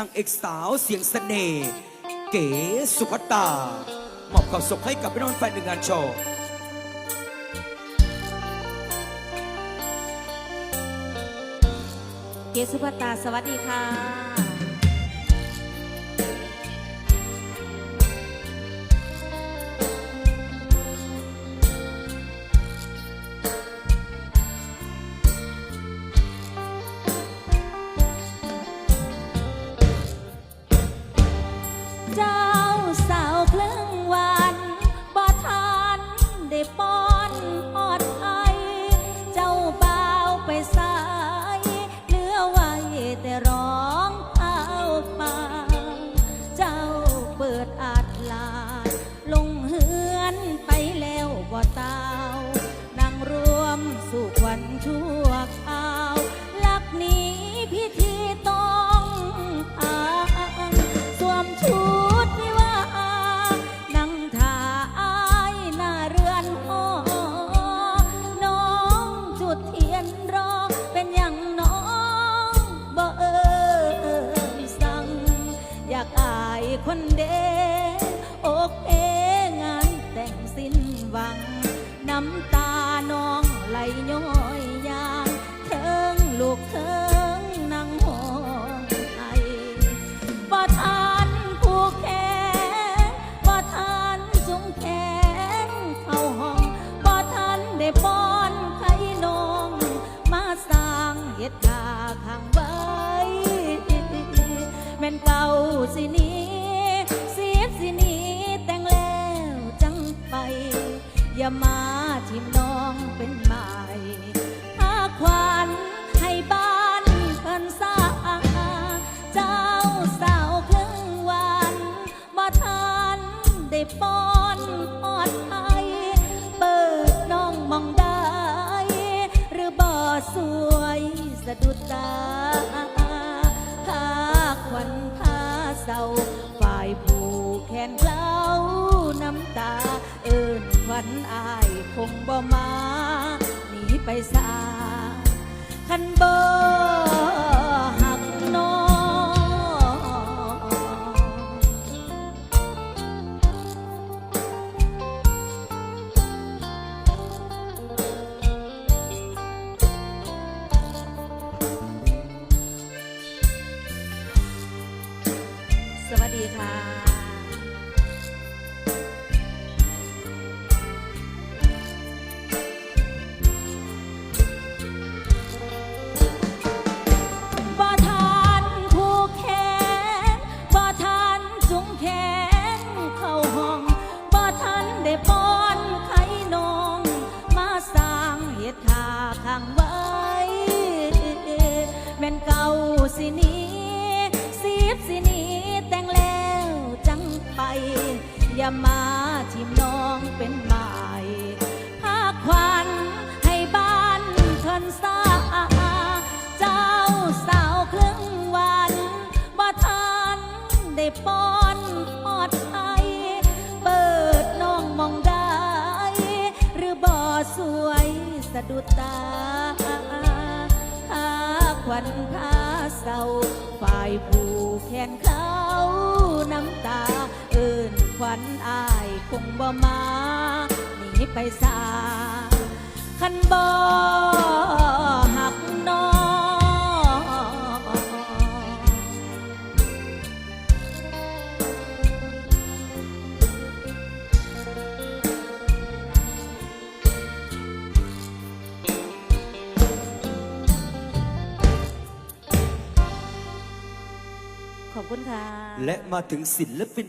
นางเอกสาวเสียงเสน่ห์เก๋สุภัตตามอบความสุขให้กับพี่น้องแฟนหนึ่งงานโชว์เกสุภตาสวัสดีค่ะ เจ้าสาวครึ่งวันบ่ทันได้ป้อนอดไอเจ้าบ่าวไปสายเหลือไว้แต่ร้องเอาปาเจ้าเปิดอาดลา หวัง น้ำตาน้องไหลย้อยยางเทิงลูกเทิงนั่งหองไอบ่ทันผูกแขนบ่ทันจุงแขนเข้าห้องบ่ทันได้ป้อนไข่นมมาสร้างเฮ็ดทาข้างไว้แม่นเก่าสินี้ อย่ามาทิมน้องเป็นใหม่พาควันให้บ้านเพิ่นสร้างเจ้าสาวครึ่งวันมาทันได้ป้อนอดไอเปิดน้องมองได้ หรือบ่สวยสะดุดตาพาควันพาเศร้าฝ่ายผู้แขนกล้า วันอายคงบ่มาหนีไปสาคันบ่หักน้องสวัสดีค่ะ ทาข้างไว้ แม่นเก่าสินี้สีบสินี้แต่งแล้วจังไป อย่ามาทิมน้องเป็นมา สวยสะดุดตาพาควันพาเศร้าฝ่ายผู้แขนเขาน้ำตา เอิ้นควันอายคงบ่มาหนีไปสาคันบ่ คุณค่ะ และมาถึงศิลปิน